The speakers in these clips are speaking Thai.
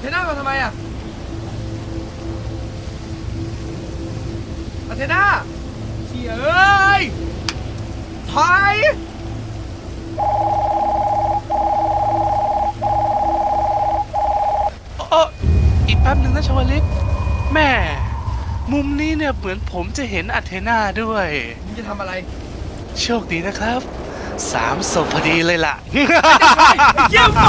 เทน่ามาทำไมอะอาเทน่าเชี่ยเอ้ยถอยเอออีกแป๊บหนึ่งนะชวลิตแม่ มุมนี้เนี่ยเหมือนผมจะเห็นอัเทนาด้วย มึงจะทำอะไรโชคดีนะครับ สามศพพอดีเลยล่ะเยี่ยมไป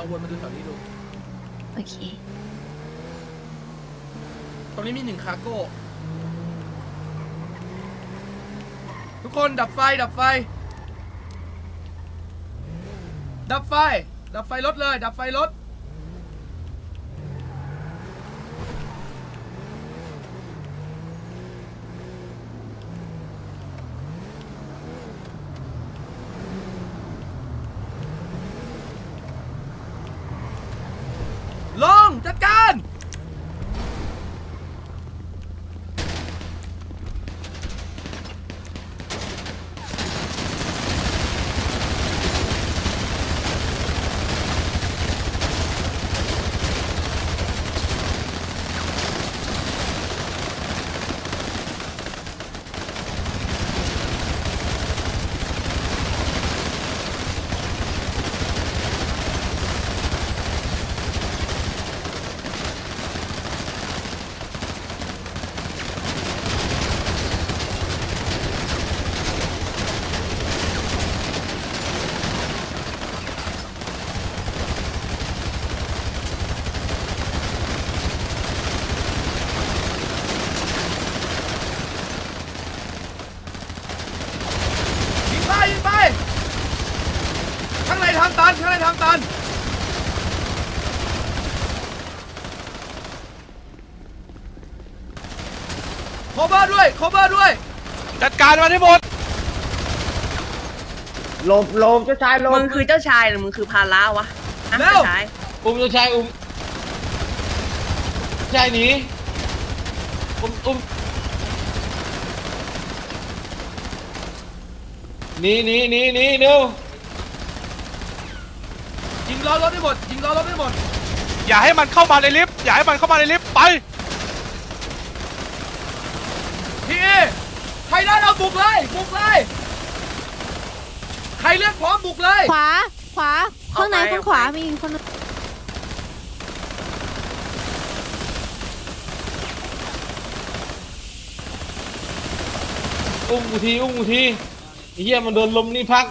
เดี๋ยวเราวนมาดูแถวนี้ดู โอเค ตรงนี้มีหนึ่งคาร์โก้ ทุกคนดับไฟ ดับไฟ ดับไฟ ดับไฟรถเลย ดับไฟรถ ลง จัดการ ยิงไปยิงไป ข้างในทางตัน ข้างในทางตัน โคเบอร์ด้วย โคเบอร์ด้วย จัดการมันให้หมดลมลมเจ้าชายลมมึงคือเจ้าชายหรือมึงคือภาระวะฮะเร็วเจ้าชายอุ้มเจ้าชายอุ้มชายหนีอุ้มอุ้มหนีหนีหนีหนีเร็วยิงล้อรถให้หมดยิงล้อรถให้หมดอย่าให้มันเข้ามาในลิฟต์อย่าให้มันเข้ามาในลิฟต์ไป พี่ ใครได้เราบุกเลย บุกเลย ใครเลือกพร้อมบุกเลย ขวา ขวา ข้างในข้างขวา มีอีกคนนึงอุ้มกูที อุ้มกูทีไอ้เหี้ยมันโดนลมนี่พัก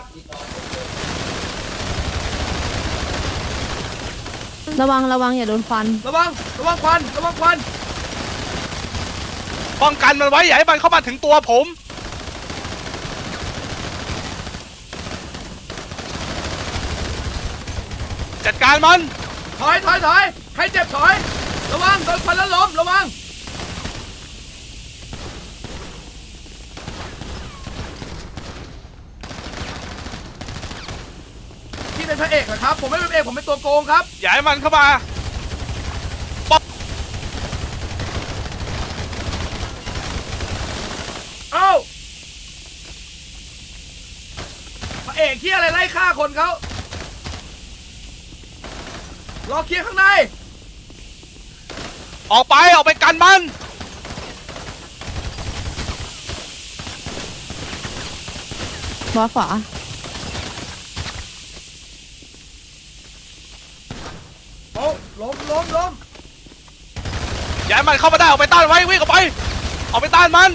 ระวังระวังอย่าโดนฟัน ระวัง ระวังควัน ระวังควัน ป้องกันมันไว้อย่าให้มันเข้ามาถึงตัวผม จัดการมัน ถอยถอยถอยใครเจ็บถอย ระวังโดนควันแล้วล้มระวัง พี่เป็นพระเอกเหรอครับ ผมไม่เป็นพระเอกผมเป็นตัวโกงครับ อย่าให้มันเข้ามา เอ้าพระ เอกที่อะไรไล่ฆ่าคนเขารอเคลียร์ข้างใน ออกไปออกไปกันมัน บอสขวาโอ้ล้มล้มล้มอย่าให้มันเข้ามาได้ออกไปต้านไว้วิ่งออกไป ออกไปต้านมัน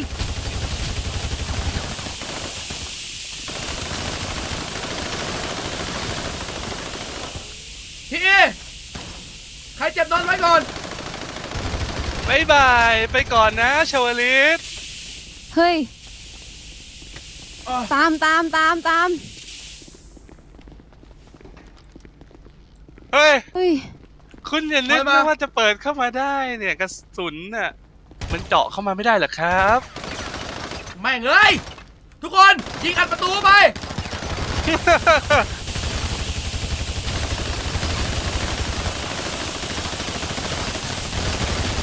รเจ็บนอนไว้ก่อน บายบาย ไปก่อนนะชาวลิตเฮ้ยเอ่อตามตามตามตามเฮ้ย เฮ้ย คุณอย่านึกนะว่าจะเปิดเข้ามาได้เนี่ยกระสุนน่ะมันเจาะเข้ามาไม่ได้เหรอครับ แม่งเอ้ยทุกคนยิงอัดประตูไป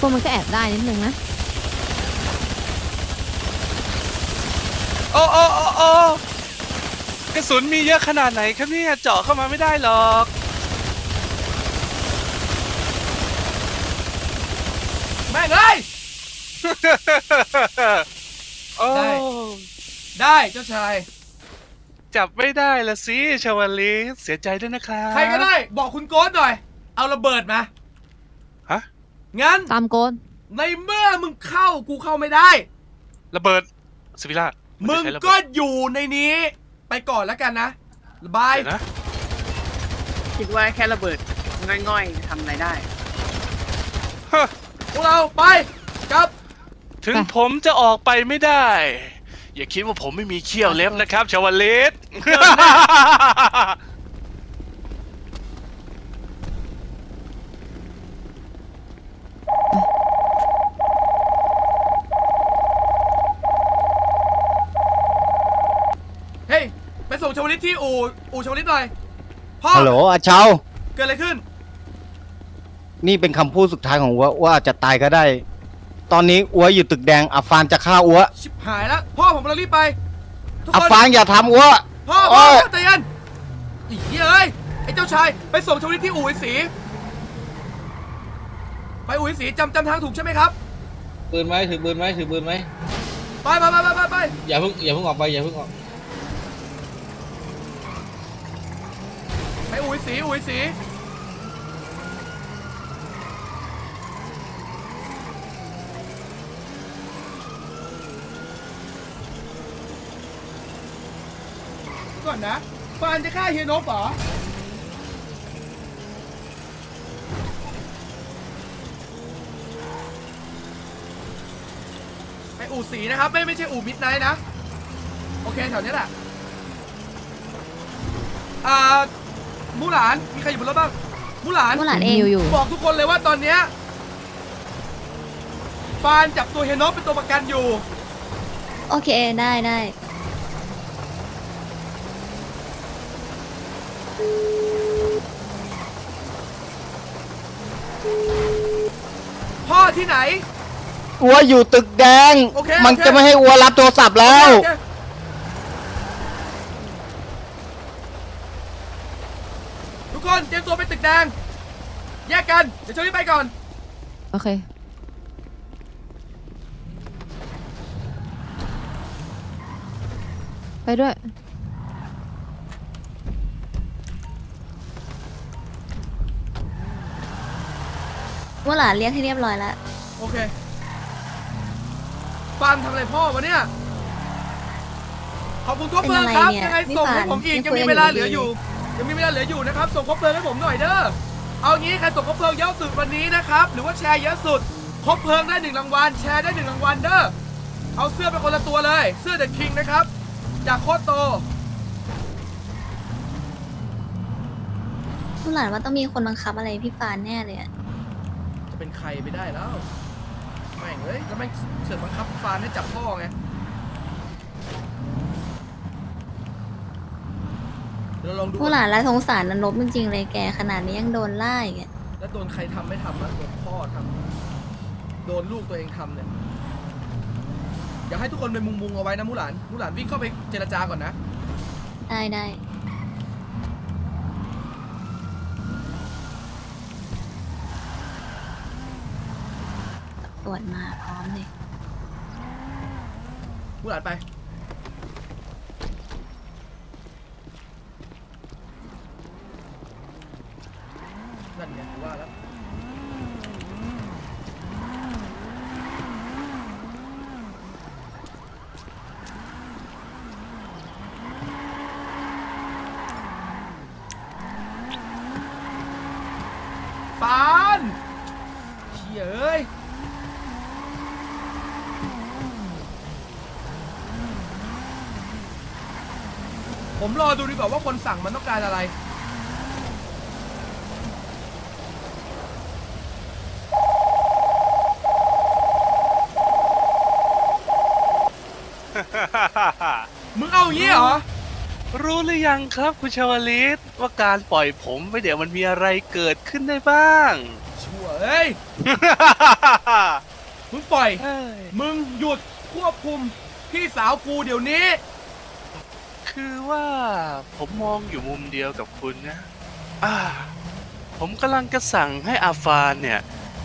พวกมันก็แอบได้นิดนึงนะโอ้โอ้โอ้โอ้กระสุนมีเยอะขนาดไหนครับเนี่ยเจาะเข้ามาไม่ได้หรอก แม่งเอ้ย โอ้ได้ ได้เจ้าชาย จับไม่ได้ละสิชาวลิตเสียใจด้วยนะครับ ใครก็ได้บอกคุณโกนหน่อย เอาระเบิดมาฮะ งั้นตามโกนในเมื่อมึงเข้ากูเข้าไม่ได้ ระเบิดสวิล่ามึมึงก็อยู่ในนี้ ไปก่อนแล้วกันนะบายเดี๋ยวนะคิดว่าแค่ระเบิดง่อยๆทำอะไรได้ฮะพวกเราไปกลับ ถึงผมจะออกไปไม่ได้ อย่าคิดว่าผมไม่มีเขี้ยวเล็บนะครับ ชาวลิต เฮ้ย ไป ส่งชาวลิตที่อู่อู่ชาวลิตหน่อยพ่อฮัลโหลอาเชาเกิดอะไรขึ้น นี่เป็นคำพูดสุดท้ายของอัวอัวอาจจะตายก็ได้ ตอนนี้อัวอยู่ตึกแดงอาฟานจะฆ่าอัวชิบหายแล้วพ่อผมเรารีบไปทุกอาคนฟานอย่าทำอัว พ่อโอ้พ่อยใจเย็นอีเหี้ยเอ้ยไอ้เจ้าชายไปส่งชาวลิตที่อู่ไอ้สีไปอู่ไอ้สีจำจำทางถูกใช่ไหมครับปืนไหมถือปืนไหมถือปืนไหมไปไปไปไปไปไปอย่าเพิ่งอย่าเพิ่งออกไปอย่าเพิ่งออก ไปอู่ไอ้สีอู่ไอ้สีก่อนนะฟานจะฆ่าเฮียนบเหรอไปอู่สีนะครับ ไม่ไม่ใช่อู่มิดไนท์นะ โอเค แถวนี้แหละอ่า มูหลานมีใครอยู่บนรถบ้างมูหลานมูหลานเองอยู่อยู่บอกทุกคนเลยว่าตอนเนี้ยฟานจับตัวเฮยนบเป็นตัวประกันอยู่ โอเคได้ได้พ่อที่ไหน อัวอยู่ตึกแดง โอเคมันโอเค จะไม่ให้อัวรับโทรศัพท์แล้ว โอเคทุกคนเตรี ยมตัวไปตึกแดงแยกกัน เดี๋ยวเชอรี่ไปก่อน โอเค ไปด้วยมูหลานเรียกให้เรียบร้อยแล้ว โอเคฟานทำอะไรพ่อวะเนี่ย ขอบคุณครบเพลิงครับ เป็นอะไรเนี่ยยังไงส่งให้ผมอีกพี่ยังฟานมีเวลาเหลืออยู่ ยังมีเวลาเหลืออยู่นะครับ ส่งครบเพลิงให้ผมหน่อยเด้อ เอางี้ใครส่งครบเพลิงเยอะสุดวันนี้นะครับ หรือว่าแชร์เยอะสุด ครบเพลิงได้หนึ่งรางวัล แชร์ได้หนึ่งรางวัลเด้อ เอาเสื้อไปคนละตัวเลย เสื้อเดอะคิงนะครับ จากโคตรโตมูหลานว่าต้องมีคนบังคับอะไรพี่ฟานแน่เลยอะจะเป็นใครไปได้แล้ว แม่งเอ้ยแล้วแม่งเสือกบังคับฟานให้จับพ่อไง เดี๋ยวลองดูมูหลานละสงสารนนบจริงๆเลยแกขนาดนี้ยังโดนไล่อีกอะแล้วโดนใครทำไม่ทำนะโดนพ่อทำโดนลูกตัวเองทำเนี่ยอยากให้ทุกคนไปมุงมุงๆเอาไว้นะมูหลานมูหลานวิ่งเข้าไปเจรจาก่อนนะ ได้ได้ตรวจมาพร้อมเลยมูหลานไป นั่นไงกู ว่าแล้วฟานเชี่ยเอ้ยผมรอดูดีกว่าว่าคนสั่งมันต้องการอะไร มึงเอาอย่างนี้เหรอ รู้หรือยังครับคุณชวลิตว่าการปล่อยผมไปเดี๋ยวมันมีอะไรเกิดขึ้นได้บ้าง ชั่วเอ้ย มึงปล่อย เอ้ย มึงหยุดควบคุมพี่สาวกูเดี๋ยวนี้ คือว่าผมมองอยู่มุมเดียวกับคุณนะอ่าผมกำลังจะสั่งให้อาฟานเนี่ย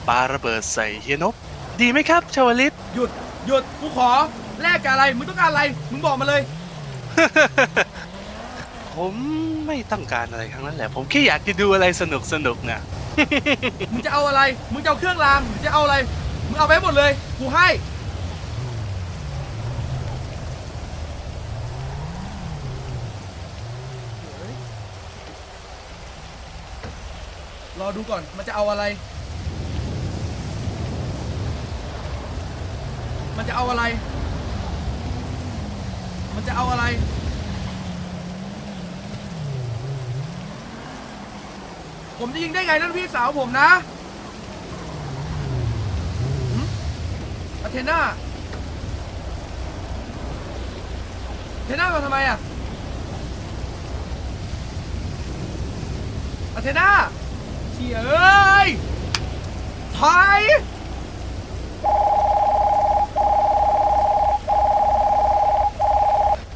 ปาระเบิดใส่เฮียนบ ดีไหมครับชวลิต หยุด หยุด กูขอ แลกกับอะไร มึงต้องการอะไร มึงบอกมาเลย ผมไม่ต้องการอะไรทั้งนั้นแหละ ผมแค่อยากจะดูอะไรสนุกสนุกๆนะมึงจะเอาอะไร มึงจะเอาเครื่องรางมึงจะเอาอะไร มึงเอาไปให้หมดเลย กูให้ รอดูก่อน มันจะเอาอะไร มันจะเอาอะไร มันจะเอาอะไร ผมจะยิงได้ไงนั่นพี่สาวผมนะอาเทน่าเทน่ามาทำไมอะอาเทน่าเชี่ยเอ้ยถอย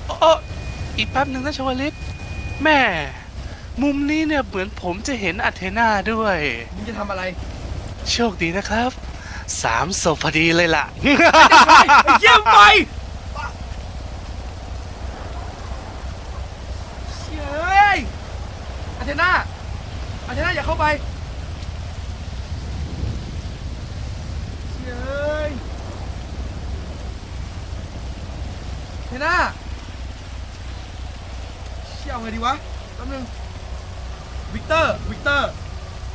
โอ้อีกแป๊บหนึ่งนะชวลิตแม่ มุมนี้เนี่ยเหมือนผมจะเห็นอัเทนาด้วย มึงจะทำอะไรโชคดีนะครับสามศพพอดีเลยล่ะ ไอ้เยี่ยมไปเชี่ยเอ้ยอาเทน่าอาเทน่าอย่าเข้าไปเชี่ยเอ้ยอาเทน่าเชี่ยเอาไงดีวะแป๊บนึง วิกเตอร์ วิกเตอร์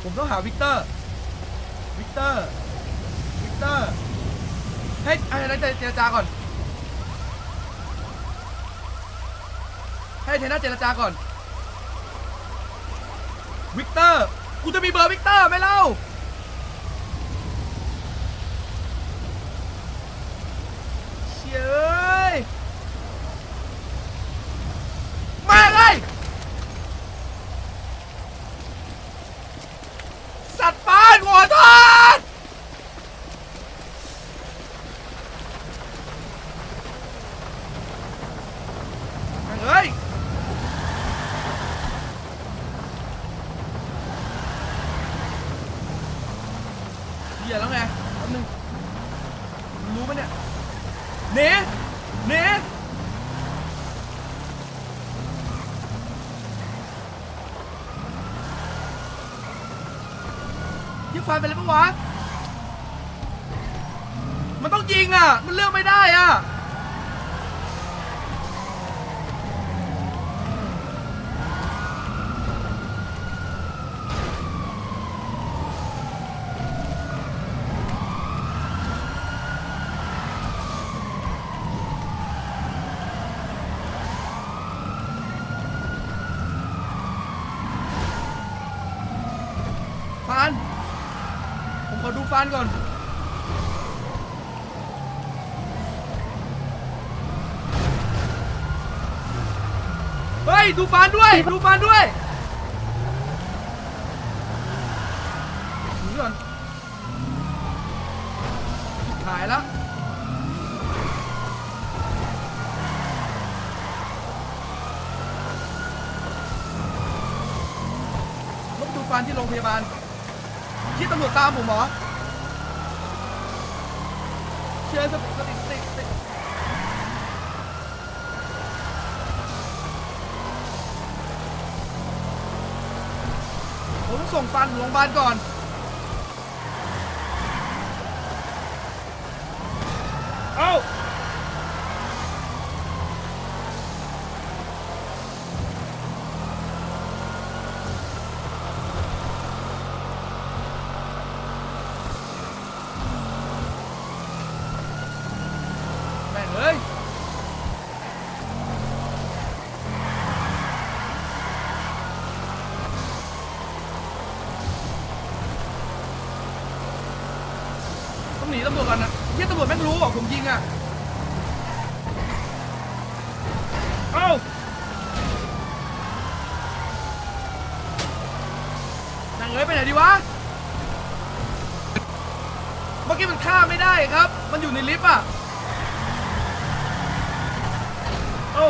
ผมต้องหาวิกเตอร์ วิกเตอร์ วิกเตอร์ ให้ให้นักเจรจาก่อน ให้เทน่าเจรจาก่อน วิกเตอร์ กูจะมีเบอร์วิกเตอร์ไหมเล่า เชี่ยเอ้ยมาเลย สัตว์ฟ้านหัวทอด แม่งเอ้ย เหี้ยแล้วไงแป๊บนึงมึงรู้ปะเนี่ยหนีหนียิงฟันไปเลยปะวะ มันต้องยิงอะ มันเลื อกไม่ได้อะฟานผมขอดูฟานก่อน เฮ้ย ดูฟานด้วย ดูฟานด้วยดูก่อนหายแล้วรบดูฟานที่โรงพยาบาลที่ตำรวจตามผมเหรอเชื่อสติสติ ส่งฟันโรงพยาบาลก่อน เอ้า ตำรวจก่อนนะเฮียตำรวจแม่งรู้อะผมยิงอะเอ้านั่งเอ้ยไปไหนดีวะ เมื่อกี้มันฆ่าไม่ได้ครับ มันอยู่ในลิฟต์อะ เอ้า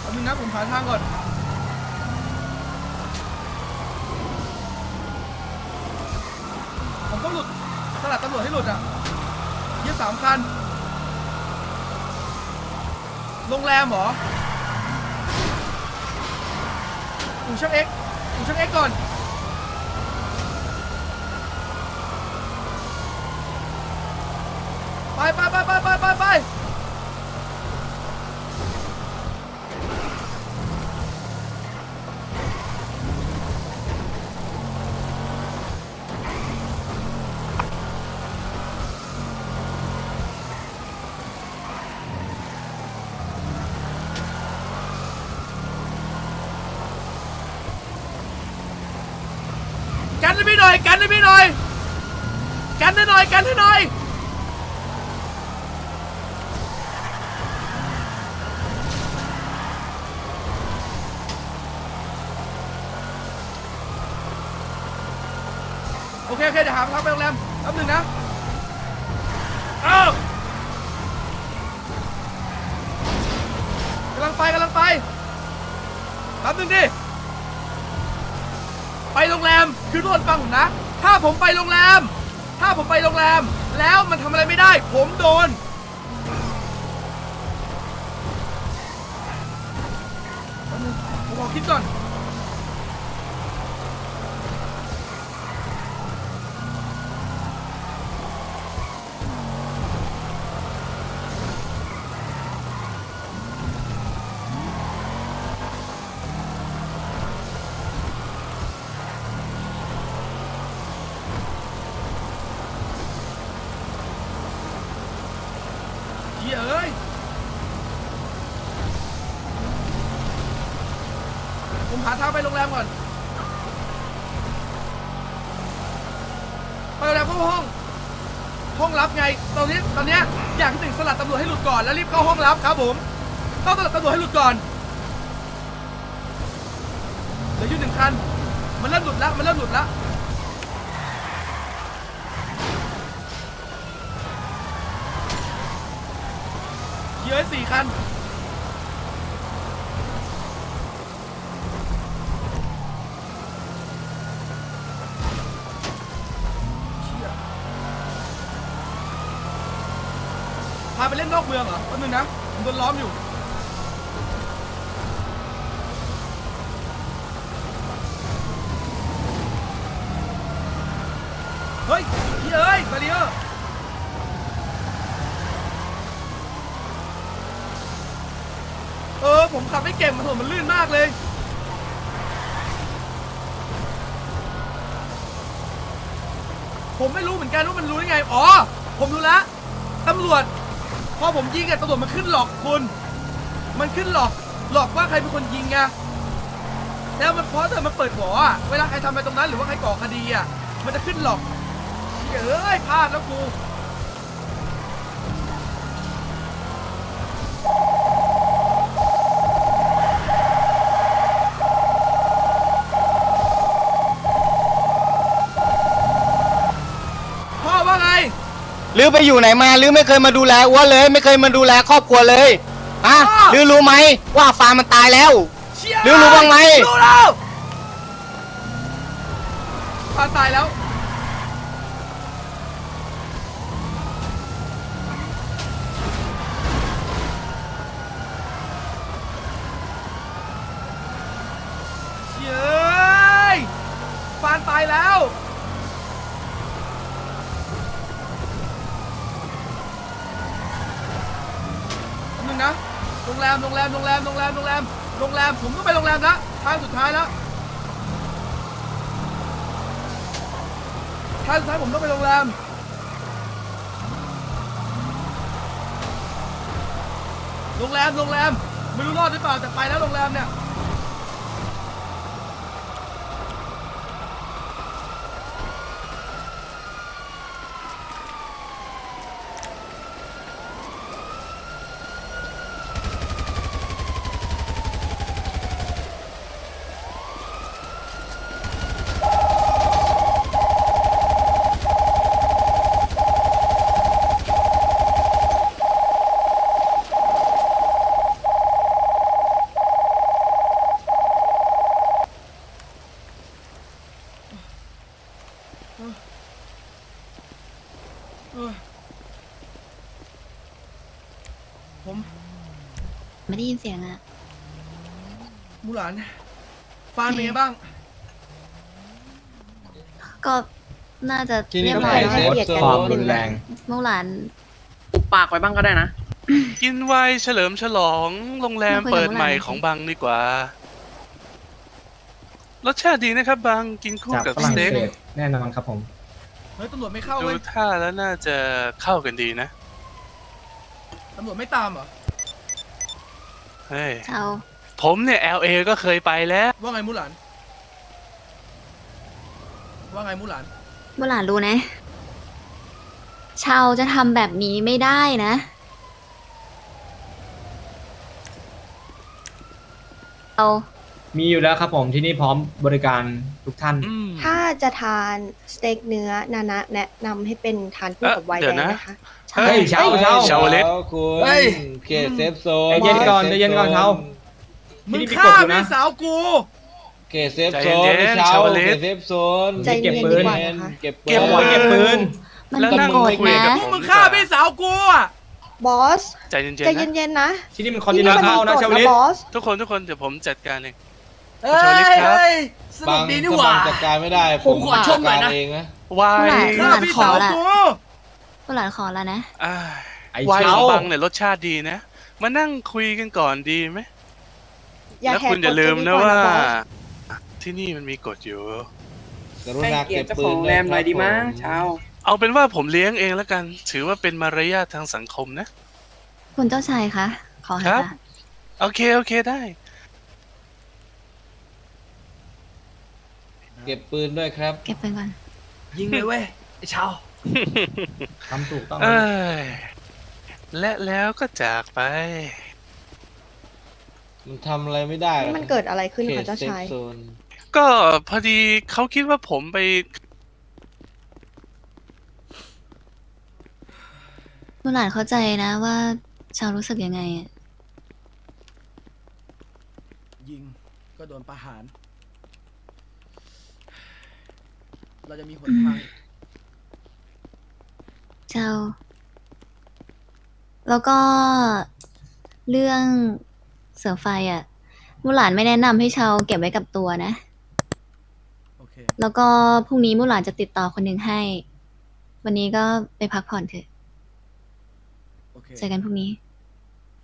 แป๊บนึงนะผมหาทางก่อน ผมต้องหลุด สลัด ตำรวจให้หลุดอะเยี่ยสามคัน โรงแรมเหรออู่ช่างเอ็กอู่ช่างเอ็กก่อน ไปไปไปไปไปไปไปกันให้พี่หน่อย กันให้พี่หน่อย กันใหน่อยกันให้หน่อยโอเคโอเคเดี๋ยวหาทางไปโรงแรมแป๊บหนึงนะเอ้ากำลังไปกำลังไปแป๊บหนึงดิไปโรงแรมคือทุกคนฟังผมนะ ถ้าผมไปโรงแรม ถ้าผมไปโรงแรม แล้วมันทำอะไรไม่ได้ ผมโดน แป๊บนึงผมขอคิดก่อน เหี้ยเอ้ย ผมหาทางไปโรงแรมก่อน ไปโรงแรมเข้าห้อง ห้องลับไง ตอนนี้ตอนเนี้ยอย่างที่หนึ่งสลัดตำรวจให้หลุดก่อนแล้วรีบเข้าห้องลับครับผมต้องสลัดตำรวจให้หลุดก่อน เหลืออยู่หนึ่งคัน มันเริ่มหลุดแล้วมันเริ่มหลุดแล้วเยอะสี่คัน เชี่ยพา ไปเล่นนอกเมืองเหรอแป๊บนึงนะผมโดนล้อมอยู่ เฮ้ยเฮ้ยเอ้ยบาเรียร์เออ ผมขับไม่เก่งมันถนนมันลื่นมากเลย ผมไม่รู้เหมือนกันว่ามันรู้ได้ไง อ๋อ ผมรู้แล้วตำรวจ อผมยิงอะตำรวจมันขึ้นหลอกคุณ มันขึ้นหลอกหลอกว่าใครเป็นคนยิงไงแล้วมันเพราะเธอมันเปิดหัวอะเวลาใครทำอะไรตรงนั้นหรือว่าใครก่อคดีอะมันจะขึ้นหลอกเฮ้ยเอ้ยพลาดแล้วกู พ่อว่าไง หรือไปอยู่ไหนมาหรือไม่เคยมาดูแลอ้วนเลย ไม่เคยมาดูแลครอบครัวเลยฮะอ้าวหรือรู้ไหมว่าฟาร์มมันตายแล้วเชี่ยรู้รู้บ้างไหมรู้แล้วปานตายแล้วเชี่ยเอ้ยฟานตายแล้ว งแรมโรงแรมโรงแรมโรงแรมโรงแรมโรงแรมผมก็ไปโรงแรมละทางสุดท้ายแล้วทางสุดท้ายผมต้องไปโรงแรมโรงแรมโรงแรมไม่รู้รอดหรือเปล่าแต่ไปแล้วโรงแรมเนี่ยานเป็นไงบ้าง ก็น่าจะที่นี่เรียบก็ร้อยไปแล้วเซฟละเอียดโซกันนความรุนแรงเมื่อหลานอุบปากไว้บ้างก็ได้นะ กินไวน์เฉลิมฉลองโรงแรมเปิดใหม่ของบังดีกว่า รสชาติดีนะครับบังกินคู่จากกับฝสรั่งเต็กเศสแน่นอนครับผม เฮ้ยตำรวจไม่เข้าดูเว้ยท่าแล้วน่าจะเข้ากันดีนะ ตำรวจไม่ตามเหรอ เฮ้ย ชาว ผมเนี่ย LA ก็เคยไปแล้ว ว่าไงมูหลาน ว่าไงมูหลานเมื่อหลานรู้นะ ชาวจะทำแบบนี้ไม่ได้นะ เอามีอยู่แล้วครับผมที่นี่พร้อมบริการทุกท่าน อืม ถ้าจะทานสเต็กเนื้อนานะแนะนำให้เป็นทานคู่กับเอ่อไวน์เดี๋แดยวงนะ นะคะชาวเฮ้ยเช้าเช้า ชาวเล็ก คุณเฮ้ย เขตเซฟโซนใจเย็นก่อนใจเย็นก่อนเช้า มึงที่นี่มีฆ่ากฎอยู่นะพี่สาวกูเขตเซฟใจโซนเย็นพี่ๆเช้าชาวเล็กเขตเซฟโซนใจเย็นเก็บปืดีนกว่านะคะ เก็บปืเก็บนปืนเก็บปืน มันแล้วผิดนั่งกฎคุยนะ กับ พวกมึงฆ่าพี่สาวกูอะบอสใจเย็นใจๆนะเย็นๆนะที่นี่มันคอนติเนนทัลนะที่ชาวมัลิกตฎบอสทุกคนทุกคนเดี๋ยวผมจัดการเองเฮ้ชาวลิตยครับเฮ้ยสนุบากงดีนี่ถ้าหว่าบางจัดการไม่ได้ผมขอชมหน่อยนะ จัดการเองนะ วายเมื่อหลานฆ่าพี่สาวกูเมื่อหลานขอแล้วนะอ่าไอ้วายเช้าของบังเนี่ยรสชาติดีนะ มานั่งคุยกันก่อนดีไหม อย่าแล้วแหกคุณอย่าลืมกฎจนะดีกว่าบอสที่นี่มันมีกฎอยู่ กรุณาเก็บปืนด้วยครับเอาเป็นว่าผมเลี้ยงเองแล้วกัน ถือว่าเป็นมารยาททางสังคมนะ คุณเจ้าชายคะ ขอคให้รับ ค่ะ โอเค โอเคได้ เก็บปืนด้วยครับเก็บไปก่อน ยิงเลยเว้ยไอ้ชาว ทำถูกต้องเอ้ยและแล้วก็จากไป มันทำอะไรไม่ได้หรอกมันเกิดอะไรขึ้นเขคะตเจ้าเซฟชายโซนก็พอดีเขาคิดว่าผมไปเมื่อหลานเข้าใจนะว่า ชาวรู้สึกยังไงอะยิงก็โดนประหาร เราจะมีหนทางชาวแล้วก็เรื่อง เสือไฟอะมูหลานไม่แนะนำให้ชาวเก็บไว้กับตัวนะ โอเค แล้วก็พรุ่งนี้มูหลานจะติดต่อคนหนึ่งให้ วันนี้ก็ไปพักผ่อนเถอะ โอเค เจอกันพรุ่งนี้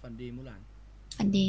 ฝันดีมูหลานวันดี